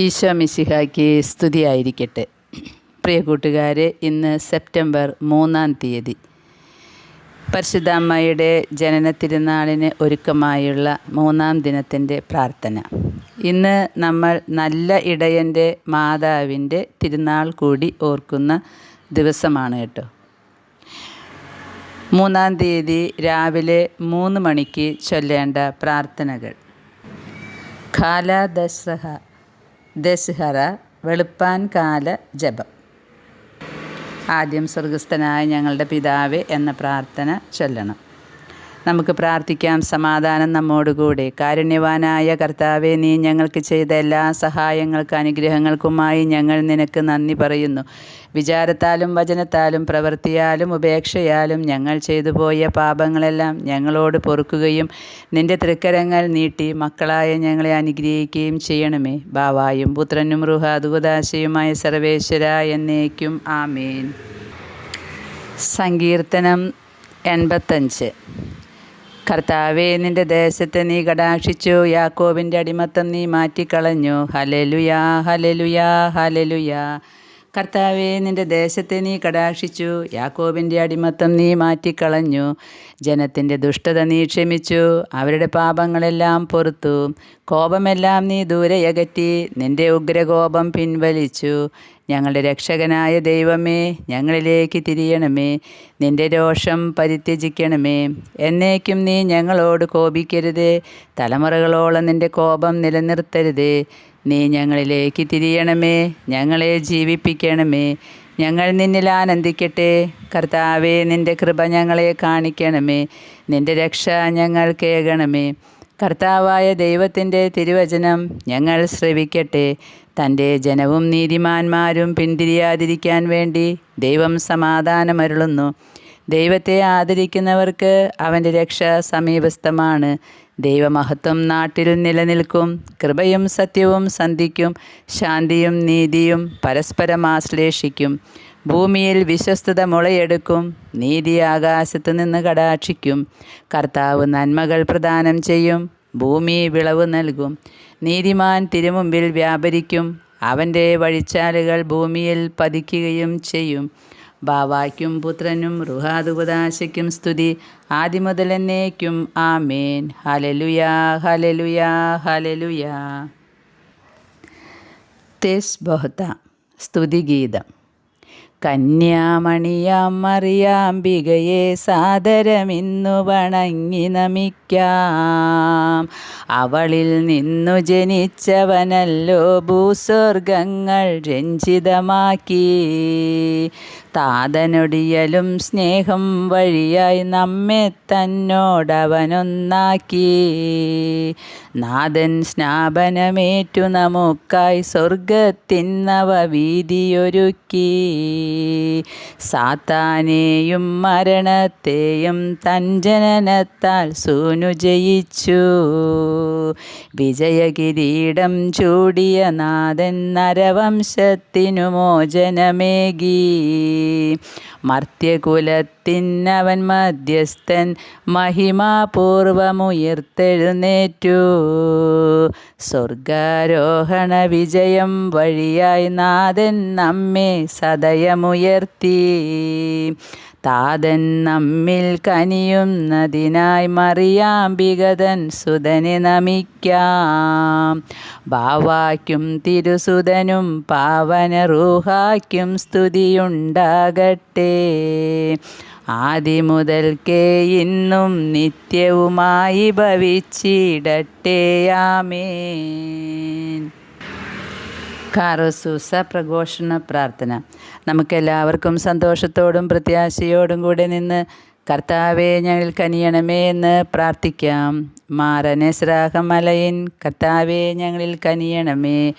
ഈശോ മിശിഹായ്ക്ക് സ്തുതിയായിരിക്കട്ടെ. പ്രിയ കൂട്ടുകാരെ ഇന്ന് സെപ്റ്റംബർ മൂന്നാം തീയതി. പരിശുദ്ധ ജനന തിരുനാളിന് ഒരുക്കമായുള്ള മൂന്നാം ദിനത്തിന്റെ പ്രാർത്ഥന. ഇന്ന് നമ്മൾ നല്ല ഇടയന്റെ മാതാവിന്റെ തിരുനാൾ കൂടി ഓർക്കുന്ന ദിവസമാണ് കേട്ടോ. മൂന്നാം തീയതി രാവിലെ മൂന്ന് മണിക്ക് ചൊല്ലേണ്ട പ്രാർത്ഥനകൾ. ദസ്ഹ ദസ്ഹറ വെളുപ്പാൻ കാല ജപം. ആദ്യം സ്വർഗസ്ഥനായ ഞങ്ങളുടെ പിതാവേ എന്ന പ്രാർത്ഥന ചൊല്ലണം. നമുക്ക് പ്രാർത്ഥിക്കാം. സമാധാനം നമ്മോടുകൂടെ. കാരുണ്യവാനായ കർത്താവെ നീ ഞങ്ങൾക്ക് ചെയ്ത എല്ലാ സഹായങ്ങൾക്ക് അനുഗ്രഹങ്ങൾക്കുമായി ഞങ്ങൾ നിനക്ക് നന്ദി പറയുന്നു. വിചാരത്താലും വചനത്താലും പ്രവൃത്തിയാലും ഉപേക്ഷയാലും ഞങ്ങൾ ചെയ്തു പോയ പാപങ്ങളെല്ലാം ഞങ്ങളോട് പൊറുക്കുകയും നിന്റെ തൃക്കരങ്ങൾ നീട്ടി മക്കളായ ഞങ്ങളെ അനുഗ്രഹിക്കുകയും ചെയ്യണമേ. ബാവായും പുത്രനും റുഹാദുഗദാശയുമായ സർവേശ്വര എന്നേക്കും. ആമേൻ. സങ്കീർത്തനം എൺപത്തഞ്ച്. കർത്താവേ നിന്റെ ദേശത്തെ നീ കടാക്ഷിച്ചു. യാക്കോബിന്റെ അടിമത്തം നീ മാറ്റിക്കളഞ്ഞു. ഹലലുയാ ഹലലുയാ ഹലലുയാ കർത്താവെ നിന്റെ ദേശത്തെ നീ കടാക്ഷിച്ചു. യാക്കോബിന്റെ അടിമത്തം നീ മാറ്റിക്കളഞ്ഞു. ജനത്തിന്റെ ദുഷ്ടത നീ ക്ഷമിച്ചു. അവരുടെ പാപങ്ങളെല്ലാം പൊറത്തു. കോപമെല്ലാം നീ ദൂരെ അകറ്റി നിന്റെ ഉഗ്രകോപം പിൻവലിച്ചു. ഞങ്ങളുടെ രക്ഷകനായ ദൈവമേ ഞങ്ങളിലേക്ക് തിരിയണമേ. നിന്റെ രോഷം പരിത്യജിക്കണമേ. എന്നേക്കും നീ ഞങ്ങളോട് കോപിക്കരുത്. തലമുറകളോളം നിന്റെ കോപം നിലനിർത്തരുത്. നീ ഞങ്ങളിലേക്ക് തിരിയണമേ. ഞങ്ങളെ ജീവിപ്പിക്കണമേ. ഞങ്ങൾ നിന്നിൽ ആനന്ദിക്കട്ടെ. കർത്താവേ നിന്റെ കൃപ ഞങ്ങളെ കാണിക്കണമേ. നിന്റെ രക്ഷ ഞങ്ങൾ കേൾക്കണമേ കർത്താവായ ദൈവത്തിന്റെ തിരുവചനം ഞങ്ങൾ ശ്രവിക്കട്ടെ. തന്റെ ജനവും നീതിമാന്മാരും പിന്തിരിയാതിരിക്കാൻ വേണ്ടി ദൈവം സമാധാനമരുളുന്നു. ദൈവത്തെ ആദരിക്കുന്നവർക്ക് അവന്റെ രക്ഷ സമീപസ്ഥമാണ്. ദൈവമഹത്വം നാട്ടിൽ നിലനിൽക്കും. കൃപയും സത്യവും സന്ധിക്കും. ശാന്തിയും നീതിയും പരസ്പരം ആശ്ലേഷിക്കും. ഭൂമിയിൽ വിശ്വസ്തത മുളയെടുക്കും നീതി ആകാശത്ത് നിന്ന് കടാക്ഷിക്കും കർത്താവ് നന്മകൾ പ്രദാനം ചെയ്യും ഭൂമി വിളവ് നൽകും നീതിമാൻ തിരുമുമ്പിൽ വ്യാപരിക്കും അവന്റെ വഴിച്ചാലുകൾ ഭൂമിയിൽ പതിക്കുകയും ചെയ്യും. ബാവായ്ക്കും പുത്രനും റുഹാദുപദാശയ്ക്കും സ്തുതി ആദിമുതലെന്നേക്കും ആമേൻ. ഹലലുയാ ഹലലുയാ ഹലലുയാ തെസ് ബഹുത സ്തുതിഗീതം കന്യാമണിയാം മറിയാംബികയെ സാദരമിന്നു വണങ്ങി നമിക്കാം. അവളിൽ നിന്നു ജനിച്ചവനല്ലോ ഭൂസ്വർഗങ്ങൾ രഞ്ജിതമാക്കി. താതനൊടിയലും സ്നേഹം വഴിയായി നമ്മെ തന്നോടവനൊന്നാക്കി. നാഥൻ സ്നാപനമേറ്റു നമുക്കായി സ്വർഗത്തിന്നവ വീതിയൊരുക്കി. സാത്താനെയും മരണത്തെയും തഞ്ജനനത്താൽ സൂനു ജയിച്ചു. വിജയകിരീടം ചൂടിയ നാഥൻ നരവംശത്തിനു മോചനമേകി. മർത്യകുലത്തിനവൻ മധ്യസ്ഥൻ മഹിമാപൂർവമുയർത്തെഴുന്നേറ്റു. സ്വർഗാരോഹണ വിജയം വഴിയായി നാഥൻ നമ്മെ സദയമുയർത്തി. താതൻ നമ്മിൽ കനിയുന്നതിനായി മറിയാംബികതൻ സുതനെ നമിക്കാം. ബാവാക്കും തിരുസുതനും പാവന റൂഹാക്കും സ്തുതിയുണ്ടാകട്ടെ. ആദിമുതൽക്കേ ഇന്നും നിത്യവുമായി ഭവിച്ചിടട്ടെ. ആമേൻ. കാറോസൂസ സപ്രഘോഷണ പ്രാർത്ഥന. നമുക്കെല്ലാവർക്കും സന്തോഷത്തോടും പ്രത്യാശയോടും കൂടെ നിന്ന് കർത്താവെ ഞങ്ങൾ കനിയണമേ എന്ന് പ്രാർത്ഥിക്കാം. മാറനസ്രാഹമലയിൻ കർത്താവെ ഞങ്ങളിൽ കനിയണമേ.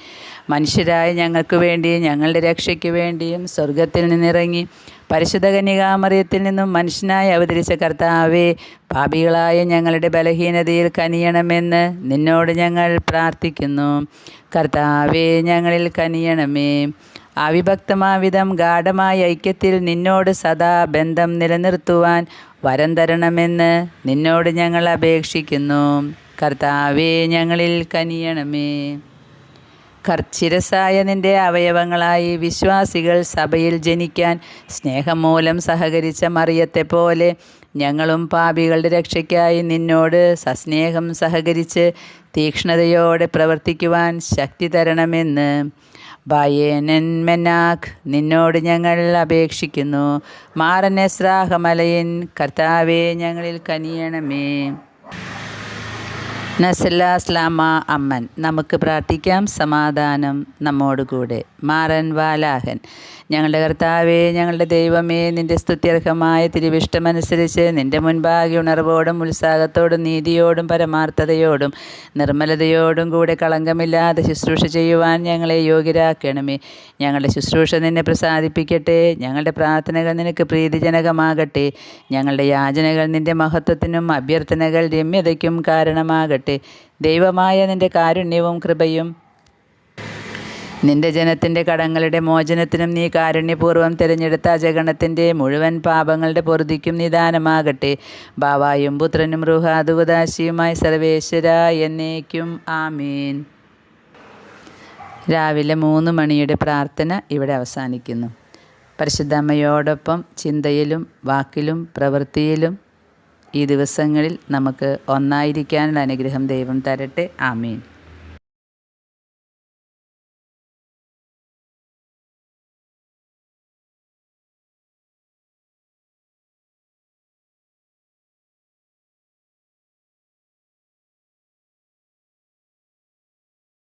മനുഷ്യരായ ഞങ്ങൾക്ക് വേണ്ടി ഞങ്ങളുടെ രക്ഷയ്ക്ക് വേണ്ടിയും സ്വർഗത്തിൽ നിന്നിറങ്ങി പരിശുദ്ധ കന്യകാമറിയത്തിൽ നിന്നും മനുഷ്യനായി അവതരിച്ച കർത്താവെ പാപികളായ ഞങ്ങളുടെ ബലഹീനതയിൽ കനിയണമെന്ന് നിന്നോട് ഞങ്ങൾ പ്രാർത്ഥിക്കുന്നു. കർത്താവെ ഞങ്ങളിൽ കനിയണമേ. അവിഭക്തമാവിധം ഗാഠമായ ഐക്യത്തിൽ നിന്നോട് സദാ ബന്ധം നിലനിർത്തുവാൻ വരം തരണമെന്ന് നിന്നോട് ഞങ്ങൾ അപേക്ഷിക്കുന്നു. കർത്താവെ ഞങ്ങളിൽ കനിയണമേ. കർച്ചിരസായ നിന്റെ അവയവങ്ങളായി വിശ്വാസികൾ സഭയിൽ ജനിക്കാൻ സ്നേഹം മൂലം സഹകരിച്ച മറിയത്തെ പോലെ ഞങ്ങളും പാപികളുടെ രക്ഷയ്ക്കായി നിന്നോട് സസ്നേഹം സഹകരിച്ച് തീക്ഷ്ണതയോടെ പ്രവർത്തിക്കുവാൻ ശക്തി തരണമെന്ന്. മെനാഖ് നിന്നോട് ഞങ്ങൾ അപേക്ഷിക്കുന്നു. മാറനെ സ്രാഹമലയൻ കർത്താവെ ഞങ്ങളിൽ കനിയണമേ. നസല സ്ലാമ അമ്മൻ. നമുക്ക് പ്രാർത്ഥിക്കാം. സമാധാനം നമ്മോടുകൂടെ മാറൻ വാലാഹൻ. ഞങ്ങളുടെ കർത്താവേ ഞങ്ങളുടെ ദൈവമേ നിന്റെ സ്തുത്യർഹമായ തിരുവിഷ്ടമനുസരിച്ച് നിന്റെ മുൻപാകെ ഉണർവോടും ഉത്സാഹത്തോടും നീതിയോടും പരമാർത്ഥതയോടും നിർമ്മലതയോടും കൂടെ കളങ്കമില്ലാതെ ശുശ്രൂഷ ചെയ്യുവാൻ ഞങ്ങളെ യോഗ്യരാക്കണമേ. ഞങ്ങളുടെ ശുശ്രൂഷ നിന്നെ പ്രസാദിപ്പിക്കട്ടെ. ഞങ്ങളുടെ പ്രാർത്ഥനകൾ നിനക്ക് പ്രീതിജനകമാകട്ടെ. ഞങ്ങളുടെ യാചനകൾ നിന്റെ മഹത്വത്തിനും അഭ്യർത്ഥനകൾ രമ്യതയ്ക്കും കാരണമാകട്ടെ. ദൈവമായ നിന്റെ കാരുണ്യവും കൃപയും നിന്റെ ജനത്തിന്റെ കടങ്ങളുടെ മോചനത്തിനും നീ കാരുണ്യപൂർവം തിരഞ്ഞെടുത്ത അജഗണത്തിന്റെ മുഴുവൻ പാപങ്ങളുടെ പൊറുതിക്കും നിദാനമാകട്ടെ ബാവായും പുത്രനും റുഹാദുവദാശിയുമായി സർവേശ്വര എന്നേക്കും. ആമീൻ. രാവിലെ മൂന്ന് മണിയുടെ പ്രാർത്ഥന ഇവിടെ അവസാനിക്കുന്നു. പരിശുദ്ധമ്മയോടൊപ്പം ചിന്തയിലും വാക്കിലും പ്രവൃത്തിയിലും ഈ ദിവസങ്ങളിൽ നമുക്ക് ഒന്നായിരിക്കാനുള്ള അനുഗ്രഹം ദൈവം തരട്ടെ. ആമീൻ.